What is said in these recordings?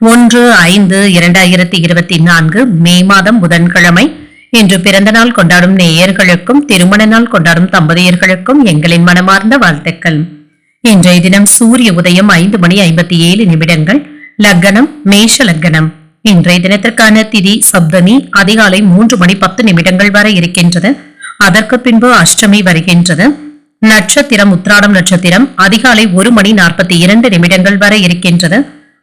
ஒன்று ஐந்து இரண்டாயிரத்தி இருபத்தி நான்கு மே மாதம் புதன்கிழமை. இன்று பிறந்த நாள் கொண்டாடும் நேயர்களுக்கும் திருமண நாள் கொண்டாடும் தம்பதியர்களுக்கும் எங்களின் மனமார்ந்த வாழ்த்துக்கள். இன்றைய தினம் சூரிய உதயம் ஐந்து மணி ஐம்பத்தி ஏழு நிமிடங்கள். லக்னம் மேஷ லக்னம். இன்றைய தினத்திற்கான திதி சப்தமி அதிகாலை மூன்று மணி பத்து நிமிடங்கள் வரை இருக்கின்றது. அதற்கு பின்பு அஷ்டமி வருகின்றது. நட்சத்திரம் உத்ராடம் நட்சத்திரம் அதிகாலை ஒரு மணி நாற்பத்தி இரண்டு நிமிடங்கள் வரை இருக்கின்றது.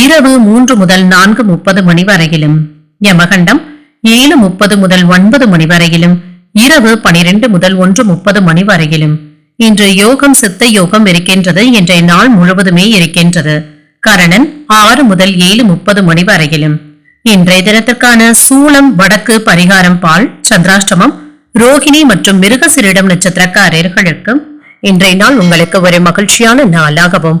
இரவு மூன்று முதல் நான்கு முப்பது மணி வரையிலும். யமகண்டம் ஏழு முப்பது முதல் ஒன்பது மணி வரையிலும். இரவு பனிரெண்டு முதல் ஒன்று முப்பது மணி வரையிலும். இன்று யோகம் சித்த யோகம் இருக்கின்றது இன்றைய நாள் முழுவதுமே இருக்கின்றது. கரணன் ஆறு முதல் ஏழு முப்பது மணி வரையிலும். இன்றைய தினத்திற்கான சூளம் வடக்கு பரிகாரம் பால் சந்திராஷ்டமம் ரோகிணி மற்றும் மிருகசிரிடம் நட்சத்திரக்காரர்களுக்கு இன்றைய நாள் உங்களுக்கு ஒரு மகிழ்ச்சியான நாளாகவும்